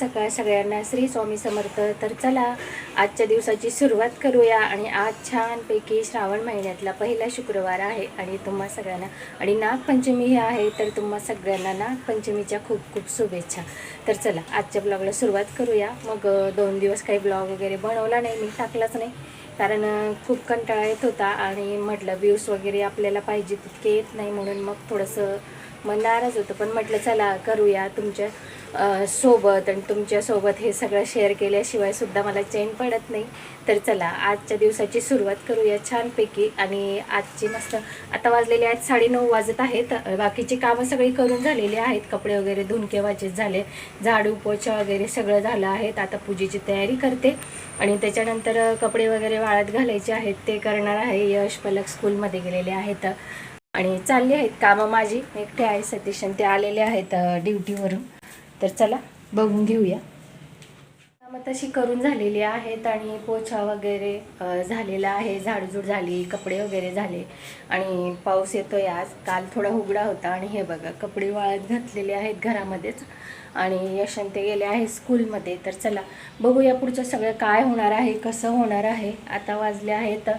सकाळ सगळ्यांना श्री स्वामी समर्थ. तर चला आजच्या दिवसाची सुरुवात करूया आणि आज छानपैकी श्रावण महिन्यातला पहिला शुक्रवार आहे आणि तुम्हा सगळ्यांना आणि नागपंचमी ही आहे तर तुम्हा सगळ्यांना नागपंचमीच्या खूप खूप शुभेच्छा. तर चला आजच्या ब्लॉगला सुरुवात करूया. मग दोन दिवस काही ब्लॉग वगैरे बनवला नाही मी टाकलाच नाही. कारण खूप कंटाळा येत होता आणि म्हटलं व्ह्यूज वगैरे आपल्याला पाहिजे तितके येत नाही म्हणून मग थोडंसं मन नाराज होतं. पण म्हटलं चला करूया तुमच्या सोबत आणि तुमच्यासोबत हे सगळं शेअर केल्याशिवाय सुद्धा मला चैन पडत नाही. तर चला आजच्या दिवसाची सुरुवात करूया छानपैकी आणि आजची मस्त आता वाजलेले आहेत साडेनऊ वाजत आहेत. बाकीची कामं सगळी करून झालेली आहेत. कपडे वगैरे धुणके केव्हाचेच झाले. झाडू पोछा वगैरे सगळं झालं आहेत आता पूजेची तयारी करते. आणि त्याच्यानंतर कपडे वगैरे वाळत घालायचे आहेत. ते करणार आहे यश पलक स्कूलमध्ये गेलेले आहेत. आणि चालली आहेत कामं माझी. एकटे आहे सतीश आणि ते आलेले आहेत ड्युटीवरून. तर चला बघून घेऊया. कामं तशी करून झालेली आहेत आणि पोछा वगैरे झालेला आहे. झाडझूड झाली कपडे वगैरे झाले. आणि पाऊस येतोय आज. काल थोडा उघडा होता आणि हे बघा कपडे वाळत घातलेले आहेत घरामध्येच. आणि यशवंत गेले आहे स्कूलमध्ये. तर चला बघूया पुढचं सगळं काय होणार आहे कसं होणार आहे. आता वाजले आहेत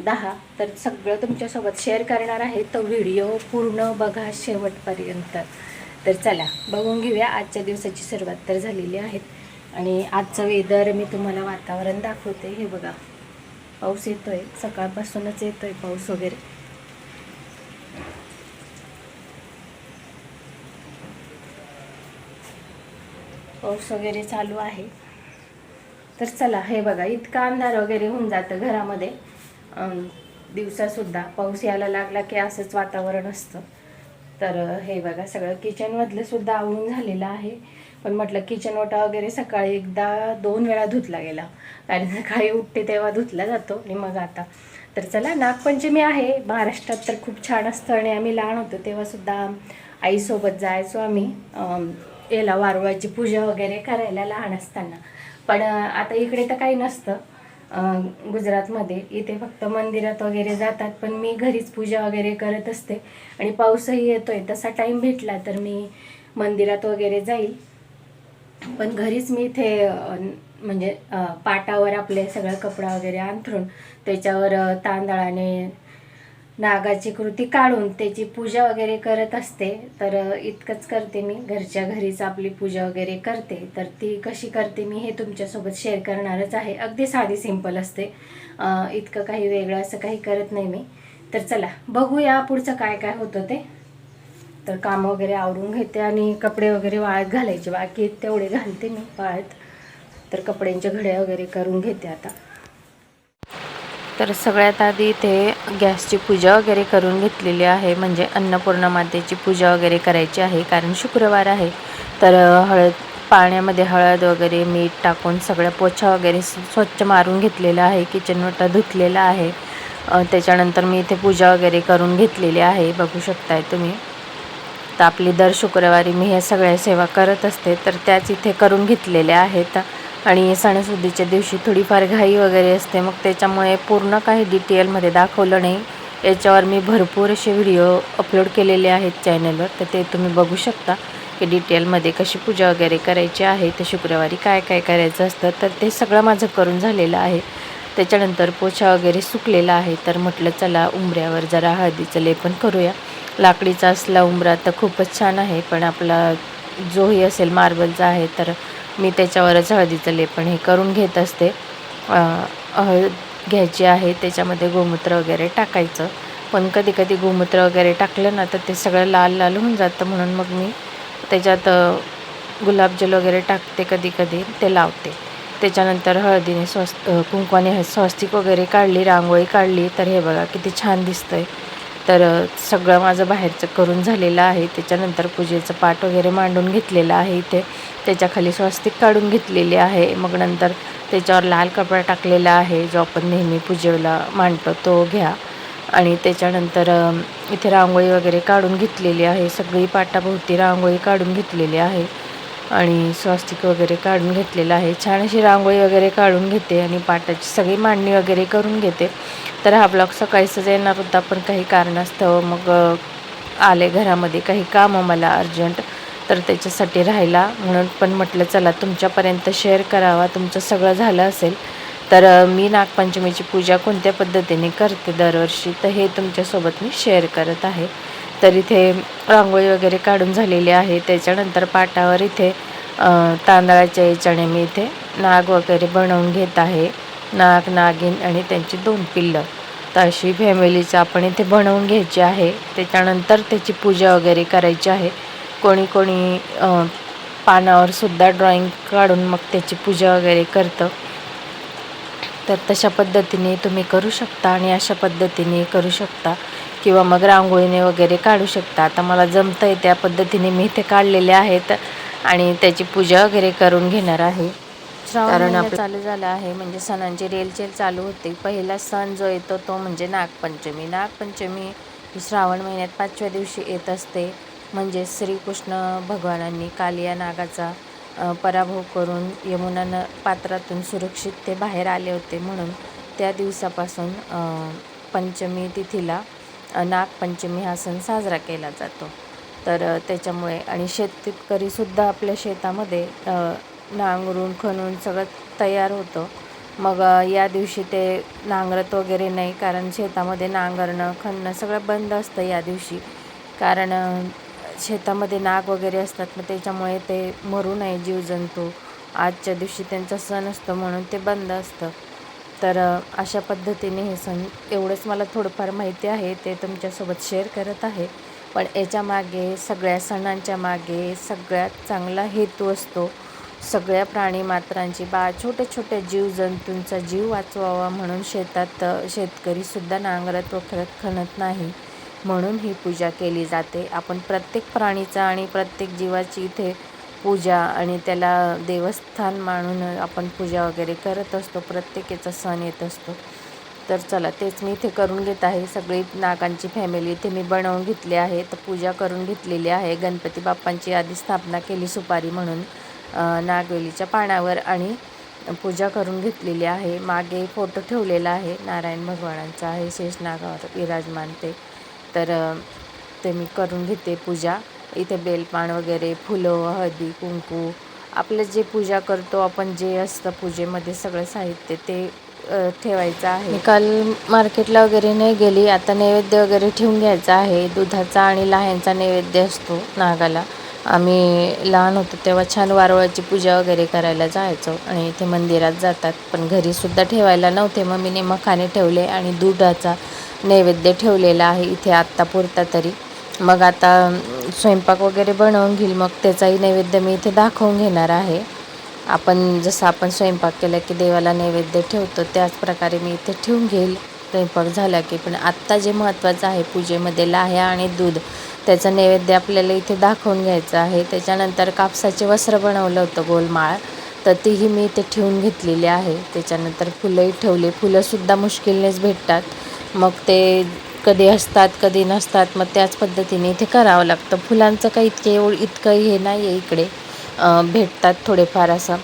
दहा. तर सगळं तुमच्यासोबत शेअर करणार आहे. तो व्हिडिओ पूर्ण बघा शेवटपर्यंत. तर चला बघून घेऊया आजच्या दिवसाची सुरुवात तर झालेली आहेत. आणि आजचं वेदर मी तुम्हाला वातावरण दाखवते. हे बघा पाऊस येतोय सकाळपासूनच येतोय पाऊस वगैरे. पाऊस वगैरे चालू आहे. तर चला हे बघा इतका अंधार वगैरे होऊन जातं घरामध्ये. दिवसासुद्धा पाऊस यायला लागला की असंच वातावरण असतं. तर हे बघा सगळं किचनमधलं सुद्धा आवळून झालेलं आहे. पण म्हटलं किचन ओटा वगैरे सकाळी एकदा दोन वेळा धुतला गेला. कारण सकाळी उठते तेव्हा धुतला जातो. आणि मग आता तर चला नागपंचमी आहे. महाराष्ट्रात तर खूप छान असतं. आणि आम्ही लहान होतो तेव्हासुद्धा आईसोबत जायचो आम्ही. याला वारुळाची पूजा वगैरे करायला लहान असताना. पण आता इकडे तर काही नसतं. गुजरातमध्ये. इथे फक्त मंदिरात वगैरे जातात पण मी घरीच पूजा वगैरे करत असते. आणि पाऊसही येतोय तसा टाईम भेटला तर मी मंदिरात वगैरे जाईल. पण घरीच मी इथे म्हणजे पाटावर आपले सगळं कपडा वगैरे अंथरून त्याच्यावर तांदळाने नागाची कृती काढून त्याची पूजा वगैरे करत असते. तर इतकंच करते मी. घरच्या घरीच आपली पूजा वगैरे करते. तर ती कशी करते मी हे तुमच्यासोबत शेअर करणारच आहे. अगदी साधी सिंपल असते. इतकं काही वेगळं असं काही करत नाही मी. तर चला बघूया पुढचं काय काय होतं ते. तर काम वगैरे आवरून घेते आणि कपडे वगैरे वाळत घालायचे. बाकी तेवढे घालते मी वाळत. तर कपड्यांच्या घड्या वगैरे करून घेते आता. तर सगळ्यात आधी इथे गॅसची पूजा वगैरे करून घेतलेली आहे. म्हणजे अन्नपूर्णा मातेची पूजा वगैरे करायची आहे कारण शुक्रवार आहे. तर हळद पाण्यामध्ये हळद वगैरे मीठ टाकून सगळ्या पोछा वगैरे स्वच्छ मारून घेतलेला आहे. किचनवटा धुतलेला आहे. त्याच्यानंतर मी इथे पूजा वगैरे करून घेतलेली आहे. बघू शकताय तुम्ही. तर आपली दर शुक्रवारी मी ह्या सगळ्या सेवा करत असते. तर त्याच इथे करून घेतलेल्या आहेत. आणि सणासुदीच्या दिवशी थोडीफार घाई वगैरे असते. मग त्याच्यामुळे पूर्ण काही डिटेलमध्ये दाखवलं नाही. याच्यावर मी भरपूर असे व्हिडिओ अपलोड केलेले आहेत चॅनलवर तर ते तुम्ही बघू शकता की डिटेलमध्ये कशी पूजा वगैरे करायची आहे तर शुक्रवारी काय काय करायचं असतं. तर ते सगळं माझं करून झालेलं आहे. त्याच्यानंतर पोछा वगैरे सुकलेला आहे. तर म्हटलं चला उंबऱ्यावर जरा हळदीचं लेपन करूया. लाकडीचा असला उंबरा तर खूपच छान आहे पण आपला जोही असेल मार्बलचा आहे तर मी त्याच्यावरच हळदीचं लेपन हे करून घेत असते. हळद घ्यायची आहे त्याच्यामध्ये गोमूत्र वगैरे टाकायचं. पण कधी कधी गोमूत्र वगैरे टाकलं ना तर ते सगळं लाल लाल होऊन जातं म्हणून मग मी त्याच्यात गुलाबजल वगैरे टाकते कधी कधी ते लावते. त्याच्यानंतर हळदीने स्वस् कुंकवाने ह- स्वस्तिक वगैरे काढली रांगोळी काढली तर हे बघा किती छान दिसतंय. तर सगळं माझं बाहेरचं करून झालेलं आहे. त्याच्यानंतर पूजेचं पाठ वगैरे मांडून घेतलेलं आहे इथे. त्याच्याखाली स्वस्तिक काढून घेतलेली आहे. मग नंतर त्याच्यावर लाल कपडा टाकलेला आहे. जो आपण नेहमी पूजेला मांडतो तो घ्या. आणि त्याच्यानंतर इथे रांगोळी वगैरे काढून घेतलेली आहे. सगळी पाटाभोवती रांगोळी काढून घेतलेली आहे. आणि स्वस्तिक वगैरे काढून घेतलेलं आहे. छान अशी रांगोळी वगैरे काढून घेते आणि पाटाची सगळी मांडणी वगैरे करून घेते. तर हा ब्लॉग सकाळीच येणार होता पण काही कारणास्तव मग आले घरामध्ये काही कामं मला अर्जंट. तर त्याच्यासाठी राहिला म्हणून पण म्हटलं चला तुमच्यापर्यंत शेअर करावा. तुमचं सगळं झालं असेल तर मी नागपंचमीची पूजा कोणत्या पद्धतीने करते दरवर्षी? तर हे तुमच्यासोबत मी शेअर करत आहे. तर इथे रांगोळी वगैरे काढून झालेली आहे. त्याच्यानंतर पाटावर इथे तांदळाच्या याच्याने मी इथे नाग वगैरे बनवून घेत आहे. नाग नागिन आणि त्यांची दोन पिल्लं. तर अशी फॅमिलीचं आपण इथे बनवून घ्यायची आहे. त्याच्यानंतर त्याची पूजा वगैरे करायची आहे. कोणी कोणी पानावरसुद्धा ड्रॉईंग काढून मग त्याची पूजा वगैरे करतं. तर तशा पद्धतीने तुम्ही करू शकता आणि अशा पद्धतीने करू शकता. किंवा मग रांगोळीने वगैरे काढू शकता. आता मला जमतं आहे त्या पद्धतीने मी इथे काढलेले आहेत आणि त्याची पूजा वगैरे करून घेणार आहे. कारण आपलं चालू झालं आहे. म्हणजे सणांची रेलचेल चालू होते. पहिला सण जो येतो तो म्हणजे नागपंचमी. नागपंचमी ही श्रावण महिन्यात पाचव्या दिवशी येत असते. म्हणजे श्रीकृष्ण भगवानांनी कालिया नागाचा पराभव करून यमुना न पात्रातून सुरक्षित ते बाहेर आले होते म्हणून त्या दिवसापासून पंचमी तिथीला नागपंचमी हा सण साजरा केला जातो. तर त्याच्यामुळे आणि शेतकरीसुद्धा आपल्या शेतामध्ये नांगरून खणून सगळं तयार होतं. मग या दिवशी ते नांगरत वगैरे नाही कारण शेतामध्ये नांगरणं खणणं सगळं बंद असतं या दिवशी. कारण शेतामध्ये नाग वगैरे असतात मग त्याच्यामुळे ते मरू नये जीवजंतू. आजच्या दिवशी त्यांचा सण असतो म्हणून ते बंद असतं. तर अशा पद्धतीने हे सण एवढंच मला थोडंफार माहिती आहे ते तुमच्यासोबत शेअर करत आहे. पण याच्या मागे सगळ्या सणांच्या मागे सगळ्यात चांगला हेतू असतो सगळ्या प्राणीमात्रांची बा छोट्या छोट्या जीवजंतूंचा जीव वाचवावा म्हणून शेतात शेतकरीसुद्धा नांगरत वखरत खणत नाही. म्हणून ही पूजा केली जाते. आपण प्रत्येक प्राणीचा आणि प्रत्येक जीवाची इथे पूजा आणि त्याला देवस्थान मानून आपण पूजा वगैरे करत असतो. प्रत्येकाचा सण येत असतो. तर चला तेच मी इथे करून घेत आहे. सगळी नागांची फॅमिली इथे मी बनवून घेतली आहे. तर पूजा करून घेतलेली आहे. गणपती बाप्पांची आधी स्थापना केली सुपारी म्हणून नागवेलीच्या पानावर आणि पूजा करून घेतलेली आहे. मागे फोटो ठेवलेला आहे. नारायण भगवानांचा आहे. शेषनागावर विराजमान ते. तर ते मी करून घेते पूजा. इथे बेलपान वगैरे फुलं हळदी कुंकू आपलं जे पूजा करतो आपण जे असतं पूजेमध्ये सगळं साहित्य ते ठेवायचं आहे. काल मार्केटला वगैरे नाही गेली. आता नैवेद्य वगैरे ठेवून घ्यायचा आहे. दुधाचा आणि लहानचा नैवेद्य असतो नागाला. आम्ही लहान होतो तेव्हा छान वारुळाची पूजा वगैरे करायला जायचो आणि इथे मंदिरात जातात. पण घरीसुद्धा ठेवायला नव्हते. मम्मीने मखाने ठेवले आणि दुधाचा नैवेद्य ठेवलेला आहे. इथे आत्ता पुरता तरी. मग आता स्वयंपाक वगैरे बनवून घेईल. मग त्याचाही नैवेद्य मी इथे दाखवून घेणार आहे. आपण जसं आपण स्वयंपाक केला की देवाला नैवेद्य ठेवतो त्याच प्रकारे मी इथे ठेवून घेईल. स्वयंपाक झाला की पण आत्ता जे महत्त्वाचं आहे पूजेमध्ये लाह्या आणि दूध त्याचं नैवेद्य आपल्याला इथे दाखवून घ्यायचं आहे. त्याच्यानंतर कापसाचे वस्त्र बनवलं होतं गोलमाळ. तर तीही मी इथे ठेवून घेतलेली आहे. त्याच्यानंतर फुलंही ठेवली. फुलंसुद्धा मुश्किलनेच भेटतात. मग ते कधी असतात कधी नसतात मग त्याच पद्धतीने इथे करावं लागतं. फुलांचं काही इतके एवढं इतकं हे नाही आहे इकडे भेटतात थोडेफार असं.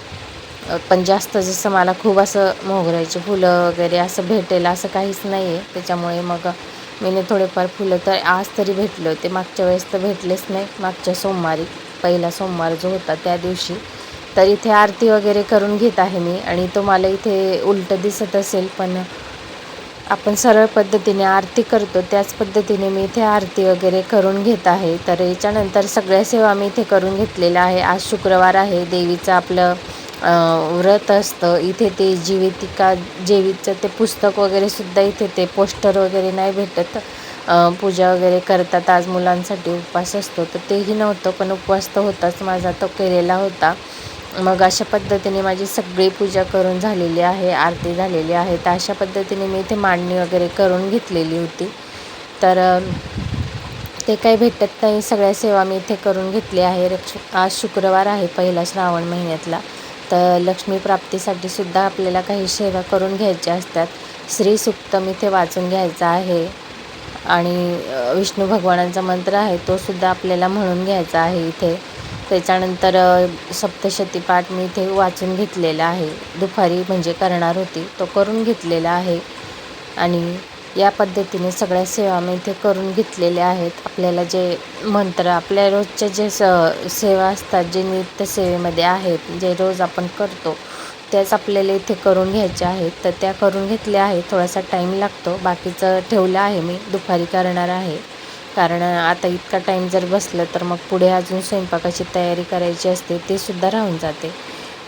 पण जास्त जसं मला खूप असं मोगऱ्याची फुलं वगैरे असं भेटेल असं काहीच नाही आहे त्याच्यामुळे मग मीने थोडेफार फुलं तर आज तरी भेटले होते. मागच्या वेळेस तर भेटलेच नाही. मागच्या सोमवारी पहिला सोमवार जो होता त्या दिवशी. तर इथे आरती वगैरे करून घेत आहे मी. आणि तुम्हाला इथे उलटं दिसत असेल पण आपण सरळ पद्धतीने आरती करतो त्याच पद्धतीने मी इथे आरती वगैरे करून घेत आहे. तर याच्यानंतर सगळ्या सेवा मी इथे करून घेतलेल्या आहे. आज शुक्रवार आहे देवीचं आपलं व्रत असतं. इथे ते जीवितिका जेवीचं ते पुस्तक वगैरे सुद्धा इथे ते पोस्टर वगैरे नाही भेटत. पूजा वगैरे करतात. आज मुलांसाठी उपवास असतो. तर तेही नव्हतं पण उपवास तर होताच माझा तो केलेला होता. मग अशा पद्धतीने माझी सगळी पूजा करून झालेली आहे आरती झालेली आहे. तर अशा पद्धतीने मी इथे मांडणी वगैरे करून घेतलेली होती. तर ते काही भेटत नाही. सगळ्या सेवा मी इथे करून घेतली आहे. रक्ष आज शुक्रवार आहे पहिला श्रावण महिन्यातला. तर लक्ष्मी प्राप्तीसाठी सुद्धा आपल्याला काही सेवा करून घ्यायच्या असतात. श्री सुक्तम इथे वाचून घ्यायचा आहे. आणि विष्णू भगवानांचा मंत्र आहे तो सुद्धा आपल्याला म्हणून घ्यायचा आहे इथे. त्याच्यानंतर सप्तशती पाठ मी इथे वाचून घेतलेला आहे. दुपारी म्हणजे करणार होती तो करून घेतलेला आहे. आणि या पद्धतीने सगळ्या सेवा मी इथे करून घेतलेल्या आहेत. आपल्याला जे मंत्र आपल्या रोजच्या जे स सेवा असतात जे नित्य सेवेमध्ये आहेत जे रोज आपण करतो त्याच आपल्याला इथे करून घ्यायच्या आहेत. तर त्या करून घेतल्या आहेत. थोडासा टाईम लागतो. बाकीचं ठेवलं आहे मी. दुपारी करणार आहे. कारण आता इतका टाईम जर बसलं तर मग पुढे अजून स्वयंपाकाची तयारी करायची असते ते सुद्धा राहून जाते.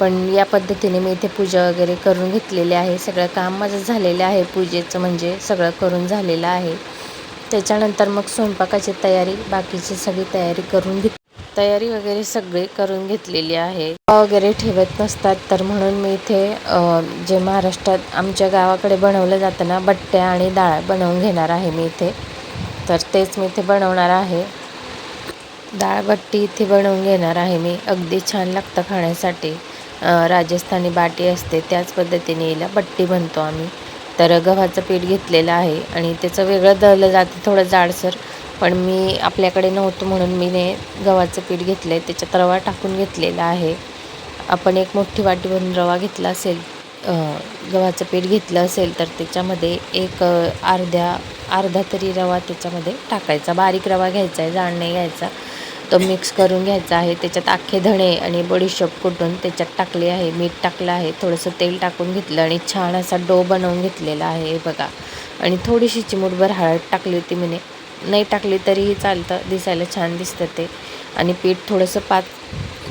पण या पद्धतीने मी इथे पूजा वगैरे करून घेतलेली आहे. सगळं काम माझं झालेलं आहे. पूजेचं म्हणजे सगळं करून झालेलं आहे. त्याच्यानंतर मग स्वयंपाकाची तयारी बाकीची सगळी तयारी करून घेत तयारी वगैरे सगळी करून घेतलेली आहे. वगैरे ठेवत नसतात तर म्हणून मी इथे जे महाराष्ट्रात आमच्या गावाकडे बनवलं जातं ना बट्ट्या आणि डाळ बनवून घेणार आहे मी इथे. तर तेच मी इथे बनवणार आहे. डाळबट्टी इथे बनवून घेणार आहे मी. अगदी छान लागतं खाण्यासाठी. राजस्थानी बाटी असते त्याच पद्धतीने याला बट्टी बनतो आम्ही. तर गव्हाचं पीठ घेतलेलं आहे आणि त्याचं वेगळं दळलं जातं थोडं जाडसर. पण मी आपल्याकडे नव्हतं म्हणून मी ने गव्हाचं पीठ घेतलं आहे त्याच्यात रवा टाकून घेतलेला आहे. आपण एक मोठी वाटी भरून रवा घेतला असेल गव्हाचं पीठ घेतलं असेल तर त्याच्यामध्ये एक अर्ध्या अर्धा तरी रवा त्याच्यामध्ये टाकायचा. बारीक रवा घ्यायचा आहे जाड नाही घ्यायचा. तो मिक्स करून घ्यायचा आहे. त्याच्यात अख्खे धणे आणि बडीशोप कुटून त्याच्यात टाकले आहे मीठ टाकलं आहे. थोडंसं तेल टाकून घेतलं आणि छान असा डो बनवून घेतलेला आहे बघा. आणि थोडीशी चिमूटभर हळद टाकली होती मी नाही टाकली तरीही चालतं दिसायला छान दिसतं ते. आणि पीठ थोडंसं पाच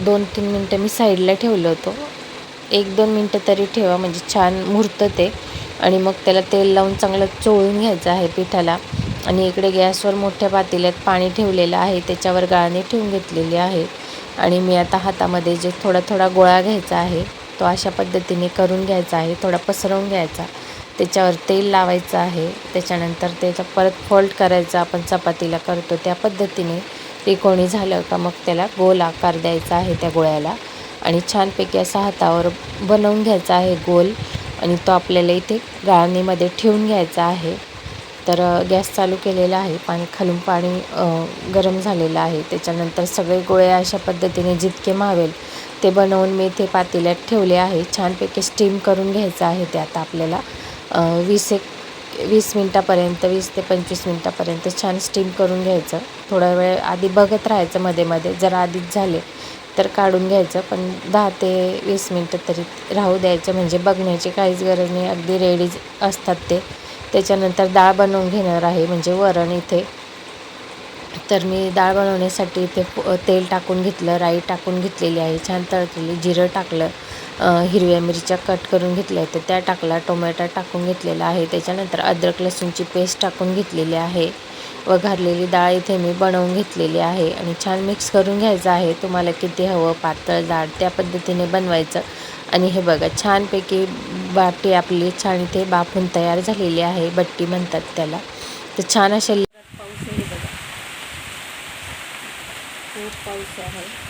दोन तीन मिनटं मी साईडला ठेवलं होतं. एक दोन मिनटं तरी ठेवा म्हणजे छान मुरतं ते. आणि मग त्याला तेल लावून चांगलं चोळून घ्यायचं आहे पिठाला. आणि इकडे गॅसवर मोठ्या पातेल्यात पाणी ठेवलेलं आहे त्याच्यावर गाळणी ठेवून घेतलेली आहे. आणि मी आता हातामध्ये जे थोडा थोडा गोळा घ्यायचा आहे तो अशा पद्धतीने करून घ्यायचा आहे थोडा पसरवून घ्यायचा. त्याच्यावर तेल लावायचं आहे त्याच्यानंतर त्याचा परत फोल्ड करायचा आपण चपातीला करतो त्या पद्धतीने. त्रिकोणी झालं का मग त्याला गोल आकार द्यायचा आहे त्या गोळ्याला. आणि छानपैकी असा हातावर बनवून घ्यायचा आहे गोल. आणि तो आपल्याला इथे गाळणीमध्ये ठेवून घ्यायचा आहे. तर गॅस चालू केलेला आहे. पाणी खालून पाणी गरम झालेलं आहे. त्याच्यानंतर सगळे गोळे अशा पद्धतीने जितके मावेल ते बनवून मी इथे पातेल्यात ठेवले आहे. छानपैकी स्टीम करून घ्यायचं आहे ते आता आपल्याला. वीस एक वीस मिनटापर्यंत वीस ते पंचवीस मिनटापर्यंत छान स्टीम करून घ्यायचं. थोडा वेळ आधी बघत राहायचं मध्ये मध्ये. जर आधीच झाले. तर काढून घ्यायचं पण दहा ते वीस मिनटं तरी राहू द्यायचं. म्हणजे बघण्याची काहीच गरज नाही. अगदी रेडीज असतात ते. त्याच्यानंतर डाळ बनवून घेणार आहे. म्हणजे वरण इथे. तर मी डाळ बनवण्यासाठी इथे तेल टाकून घेतलं राई टाकून घेतलेली आहे. छान तळतली जिरं टाकलं हिरव्या मिरच्या कट करून घेतल्या तर त्या टाकला टोमॅटो टाकून घेतलेला आहे. त्याच्यानंतर अद्रक लसूणची पेस्ट टाकून घेतलेली आहे. वघारलेली डाळ इथे मी बनवून घेतलेली आहे आणि छान मिक्स करून घ्यायचं आहे. तुम्हाला किती हवं पातळ जाड त्या पद्धतीने बनवायचं. आणि हे बघा छानपैकी बाटी आपली छान इथे बाफून तयार झालेली आहे बट्टी म्हणतात त्याला. तर छान अशा पाऊस आहे बघा. खूप पाऊस आहे.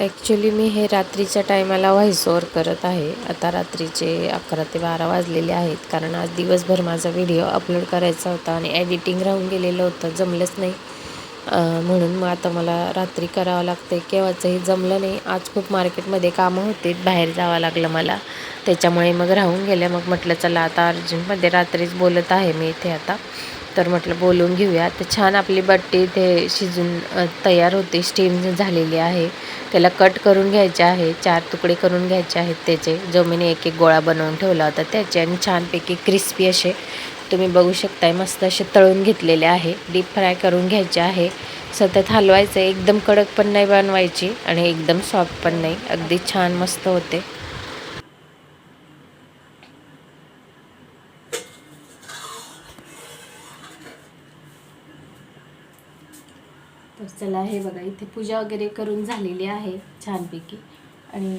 ॲक्च्युली मी हे रात्रीच्या टायमाला व्हॉइस ओवर करत आहे. आता रात्रीचे अकरा ते बारा वाजलेले आहेत. कारण आज दिवसभर माझा व्हिडिओ अपलोड करायचा होता आणि एडिटिंग राहून गेलेलं होतं. जमलंच नाही. म्हणून मग आता मला रात्री करावं लागतं केव्हाचंही जमलं नाही. आज खूप मार्केटमध्ये कामं होती. बाहेर जावं लागलं मला. त्याच्यामुळे मग राहून गेल्या मग म्हटलं चला आता अर्जंटमध्ये रात्रीच बोलत आहे मी इथे आता. तर म्हटलं बोलून घेऊया. तर छान आपली बट्टी ते शिजून तयार होते. स्टीम झालेली आहे. त्याला कट करून घ्यायचे आहे. चार तुकडे करून घ्यायचे आहेत त्याचे. जो मी एक एक गोळा बनवून ठेवला होता त्याचे आणि छानपैकी क्रिस्पी असे तुम्ही बघू शकताय मस्त असे तळून घेतलेले आहे. डीप फ्राय करून घ्यायचे आहे. सतत हलवायचं. एकदम कडक पण नाही बनवायची आणि एकदम सॉफ्ट पण नाही. अगदी छान मस्त होते तर चला हे बघा इथे पूजा वगैरे करून झालेली आहे छानपैकी. आणि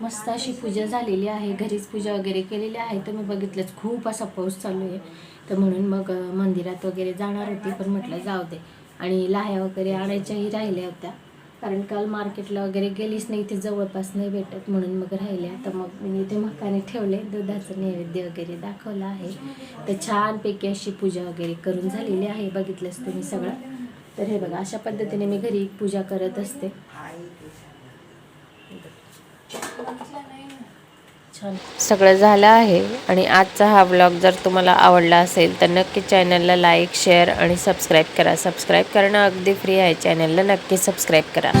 मस्त अशी पूजा झालेली आहे. घरीच पूजा वगैरे केलेली आहे. तर मी बघितलंच खूप असा पाऊस चालू आहे. तर म्हणून मग मंदिरात वगैरे जाणार होती पण म्हटलं जाऊ दे. आणि लाह्या वगैरे आणायच्याही राहिल्या होत्या. कारण काल मार्केटला वगैरे गेलीच नाही इथे जवळपास नाही भेटत म्हणून मग राहिल्या. तर मग मी इथे मकाने ठेवले दुधाचं नैवेद्य वगैरे दाखवलं आहे. तर छानपैकी अशी पूजा वगैरे करून झालेली आहे. बघितलंच तुम्ही सगळं. तर हे बघा अशा पद्धतीने मी घरी पूजा करत असते. छान. सगळं झालं आहे आणि आजचा हा ब्लॉग जर तुम्हाला आवडला असेल तर नक्की चॅनलला लाईक शेअर आणि सबस्क्राईब करा. सबस्क्राईब करणं अगदी फ्री आहे. चॅनलला नक्की सबस्क्राईब करा.